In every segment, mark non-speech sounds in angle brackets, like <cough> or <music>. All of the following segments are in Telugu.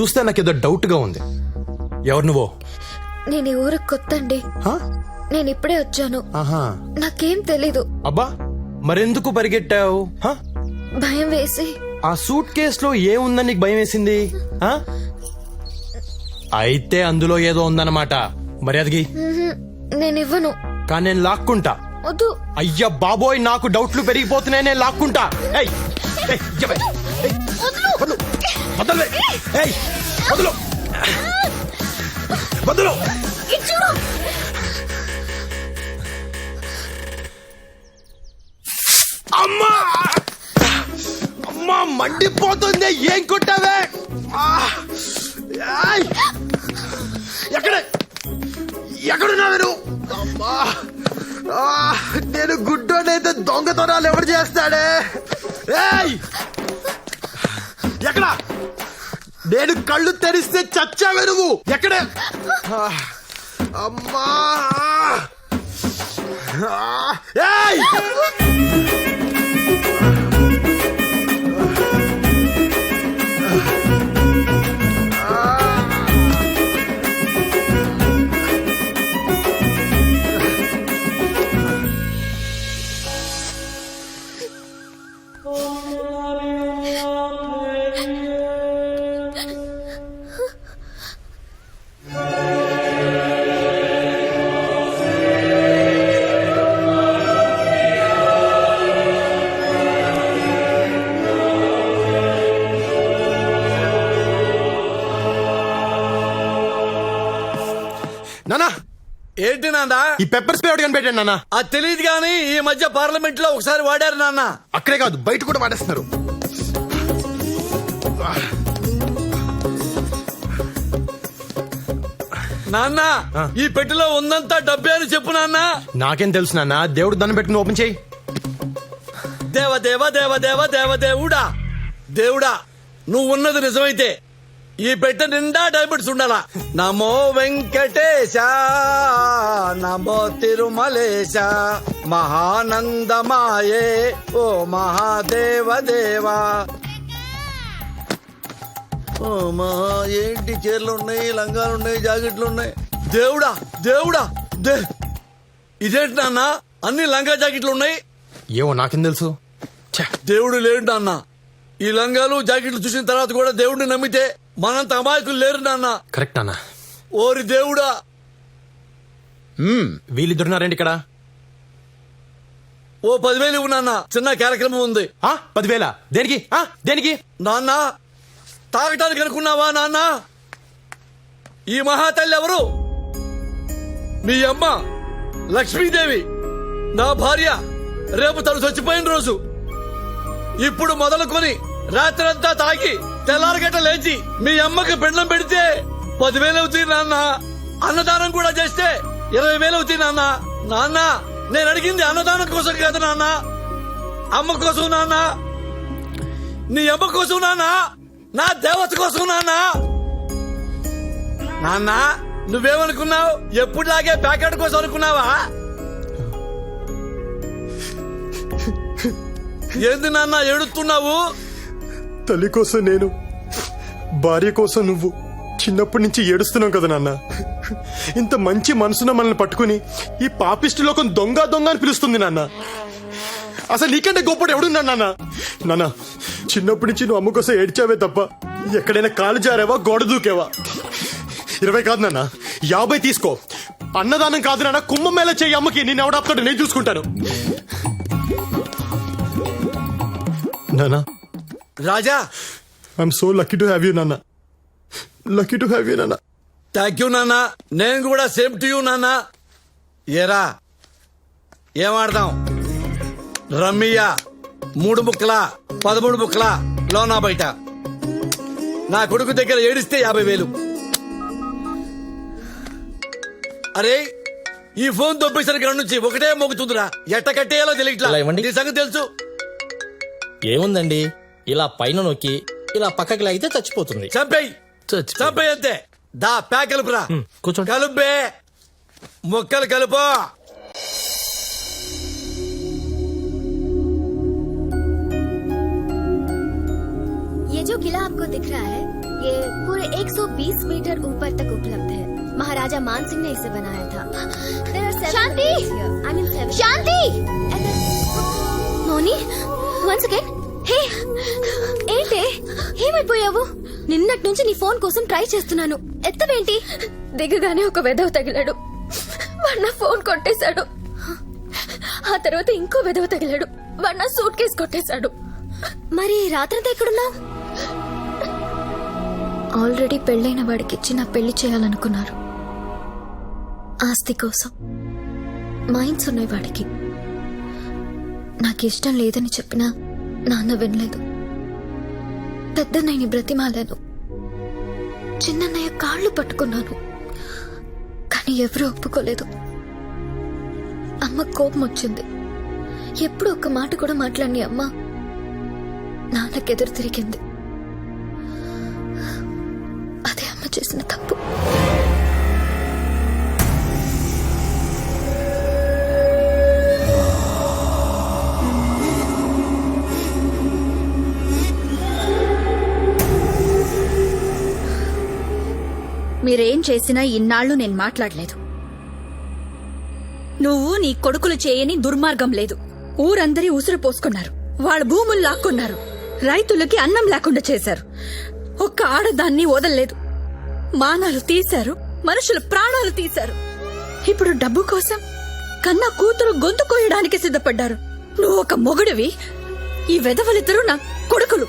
చూస్తే నాకేదో డౌట్గా ఉంది. ఎవరు నువ్వు? నేను ఈ ఊరికి కొత్త అండి హా? నేను ఇప్పుడే వచ్చాను. ఆహా. నాకేం తెలీదు. అబ్బా మరెందుకు పరిగెట్టావు? హా? భయం వేసి. ఆ సూట్ కేసులో ఏముందని నీకు భయం వేసింది? హా? అయితే అందులో ఏదో ఉందన్నమాట. మర్యాదకి. మ్హూ, నేను ఇవ్వను. కానీ నేను లాక్కుంటా. వద్దు. అయ్యా బాబోయ్ నాకు డౌట్లు పెరిగిపోతున్నాయి నేను లాక్కుంటా. ఏయ్, ఏయ్, ఇవ్వే. ఏయ్, వదలు. వదలవే. ఏయ్, వదలు. వదలు. ఇది చూడు అమ్మా అమ్మా మండిపోతుంది ఏం కొట్టావే! ఎక్కడ ఎక్కడున్నావే నువ్వు అమ్మా! నేను గుడ్డోనైతే దొంగతనాలు ఎవరు చేస్తాడే ఏయ్ ఎక్కడ? నేను కళ్ళు తెరిస్తే చచ్చావే నువ్వు. ఎక్కడే? అమ్మా! ఏయ్! ఏంటి నాన్న? ఈ పెప్పర్ స్ప్రే ఒకటి కనిపెట్టాను నాన్న? అది తెలియదు కానీ ఈ మధ్య పార్లమెంట్లో ఒకసారి వాడారు నాన్న. అక్కడే కాదు బయట కూడా వాడేస్తున్నారు. నాన్న. ఈ పెట్టెలో ఉందంతా డబ్బే అని చెప్పు నాన్న. నాకేం తెలుసు నాన్న దేవుడు దాన్ని పెట్టుకుని ఓపెన్ చేయి. దేవ దేవ దేవ దేవ దేవ దేవుడా. దేవుడా నువ్వు ఉన్నది నిజమైతే ఈ పెట్టె నిండా డైమండ్స్ ఉండాలా? నమో వెంకటేశ నమో తిరుమలేశ మహానందమాయే ఓ మహాదేవ దేవా ఓ మహా ఏంటి చీరలు ఉన్నాయి లంగాలు ఉన్నాయి జాకెట్లు ఉన్నాయి దేవుడా దేవుడా దే ఇదేంటి నాన్న? అన్ని లంగా జాకెట్లు ఉన్నాయి ఏమో నాకేం తెలుసు? దేవుడు లేడు నాన్న. ఈ లంగాలు జాకెట్లు చూసిన తర్వాత కూడా దేవుడిని నమ్మితే మనంత అమాయకులు లేరు నాన్న. కరెక్ట్ నాన్న. ఓరి దేవుడా. మ్మ్, వీళ్ళిద్దరున్నారేంటి ఇక్కడ? ఓ పదివేలు ఇవ్వు నాన్న. చిన్న కార్యక్రమం ఉంది. ఆ పదివేల? దేనికి? ఆ దేనికి? నాన్న తాగటానికి అనుకున్నావా నాన్న? ఈ మహాతల్లి ఎవరు? మీ అమ్మ లక్ష్మీదేవి. నా భార్య రేపు తను చచ్చిపోయిన రోజు. ఇప్పుడు మొదలుకొని రాత్రంతా తాగి తెల్లారగట్ట లేచి మీ అమ్మకి పిండం పెడితే పదివేలు అవుతుంది నాన్న. అన్నదానం కూడా చేస్తే ఇరవై వేలు అవుతుంది నాన్న. నాన్న నేను అడిగింది అన్నదానం కోసం కాదు నాన్న. అమ్మ కోసం నాన్న. నీ అమ్మ కోసం నాన్న. నా దేవత కోసం నాన్న. నాన్న నువ్వేమనుకున్నావు? ఎప్పుడులాగే ప్యాకెట్ కోసం అనుకున్నావా? <laughs> ఏంది నాన్న ఏడుస్తున్నావు? తల్లి కోసం నేను భార్య కోసం నువ్వు చిన్నప్పటి నుంచి ఏడుస్తున్నావు కదా నాన్న. ఇంత మంచి మనసున మనల్ని పట్టుకుని ఈ పాపిష్టి లోకం దొంగ దొంగ అని పిలుస్తుంది నాన్న. అసలు నీకంటే గొప్పడు ఎవడున్నాడు నాన్న? నాన్న చిన్నప్పటి నుంచి నువ్వు అమ్మ కోసం ఏడ్చావే తప్ప ఎక్కడైనా కాలు జారావా గోడ దూకేవా? ఇరవై కాదు నాన్న యాభై తీసుకో. అన్నదానం కాదు నాన్న కుంభం మేళ చేయి అమ్మకి నేను ఎవడాపుతాడు నేను చూసుకుంటాను. నానా రాజా! I'm so lucky to have you నాన్న లక్కీ టు హ్యావ్ యూ నాన్న థ్యాంక్ యూ నాన్న నేను కూడా సేమ్ టు యూ నాన్న ఏరా? ఏమాడదాం రమ్మియా మూడు ముక్కల పదమూడు ముక్కల లోనా బయట. నా కొడుకు దగ్గర ఏడిస్తే యాభై వేలు. అరే ఈ ఫోన్ దొబ్బేసిన కాడ నుంచి ఒకటే మోగుతుందిరా. ఎట్ట కట్టేయాలో తెలియట్లా సంగతి తెలుసు. ఏముందండి? ఇలా పైన నొక్కి ఇలా పక్కకి లాగితే చచ్చిపోతుంది చంపేయి చచ్చిపోయి. చంపేయి అంతే దా ప్యాక్ కలుపురా ఉమ్, కూర్చోండి. కలుపే మొక్కలు కలుపు ये जो किला आपको दिख रहा है ये पूरे 120 मीटर ऊपर तक उपलब्ध है महाराजा मान सिंह ने इसे बनाया था There are seven Shanti! levels here. I hey! ఏంటి? ఏమైపోయావు? నిన్నటి నుంచి నీ ఫోన్ కోసం ట్రై చేస్తున్నాను. ఎత్తవేంటి? దిగగానే ఒక వెదవ తగిలాడు. వాడు నా ఫోన్ కొట్టేశాడు. ఆ తర్వాత ఇంకో వెదవ తగిలాడు. వాడు నా సూట్ కేసు కొట్టేశాడు. మరి రాత్రంతా ఎక్కడున్నావు? ఆల్రెడీ పెళ్ళైన వాడికి ఇచ్చి నా పెళ్ళి చేయాలనుకున్నారు. ఆస్తి కోసం. మైండ్స్ ఉన్నాయి వాడికి. నాకు ఇష్టం లేదని చెప్పినా నాన్న వినలేదు. పెద్దన్నయ్యని బ్రతిమాలాను. చిన్నన్నయ్య కాళ్ళు పట్టుకున్నాను. కానీ ఎవరూ ఒప్పుకోలేదు. అమ్మ కోపం వచ్చింది. ఎప్పుడు ఒక్క మాట కూడా మాట్లాడి అమ్మ నాన్నకెదురు తిరిగింది. అదే అమ్మ చేసిన తప్పు. చేసినా ఇన్నాళ్ళు నేను మాట్లాడలేదు. నువ్వు నీ కొడుకులు చేయని దుర్మార్గం లేదు. ఊరందరి ఉసురు పోసుకున్నారు. వాళ్ళ భూములు లాక్కున్నారు. రైతులకి అన్నం లేకుండా చేశారు. ఒక్క ఆడదాన్ని వదలలేదు. మానాలు తీశారు. మనుషుల ప్రాణాలు తీశారు. ఇప్పుడు డబ్బు కోసం కన్నా కూతురు గొంతు కోయడానికి సిద్ధపడ్డారు. నువ్వు ఒక మొగుడివి. ఈ వెధవలిద్దరూ నా కొడుకులు.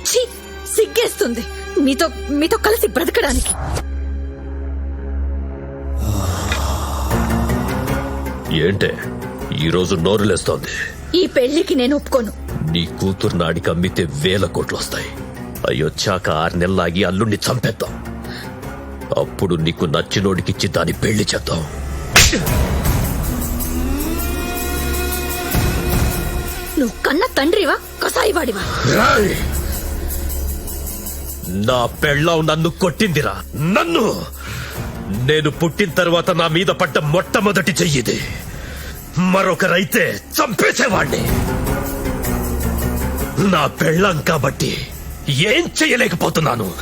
ఛీ సిగ్గేస్తుంది. మీతో మీతో కలిసి బ్రతకడానికి. ఏంటే? ఈరోజు నోరులేస్తోంది ఈ పెళ్ళికి నేను ఒప్పుకోను. నీ కూతురు నాడికి అమ్మితే వేల కోట్లు వస్తాయి. అయ్యొచ్చాక ఆరు నెలలాగి అల్లుణ్ణి చంపేద్దాం. అప్పుడు నీకు నచ్చినోడికిచ్చి దాని పెళ్ళి చేద్దాం. నువ్వు కన్న తండ్రివా కసాయివాడివా! నా పెళ్ళాం నన్ను కొట్టిందిరా. నన్ను! నేను పుట్టిన తర్వాత నా మీద పడ్డ మొట్టమొదటి చెయ్యిది. మరొకరైతే చంపేసేవాణ్ణి. నా పెళ్ళాం కాబట్టి ఏం చెయ్యలేకపోతున్నాను.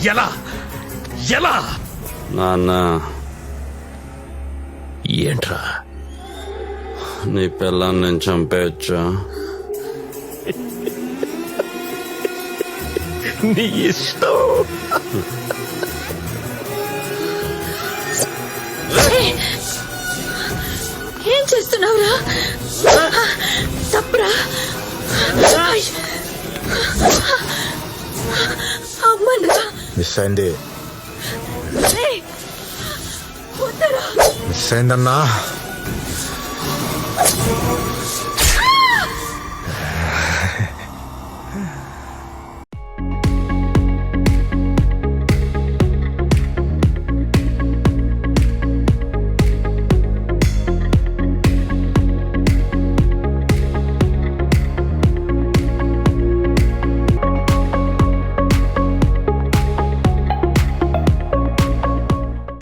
ఎలా? ఎలా? నాన్న. ఏంట్రా? నీ పిల్లని నేను చంపేయచ్చా? నీ ఇష్టం. చేస్తున్నావురా? తప్పురా? మిస్ అయింది మిస్ అయిందన్నా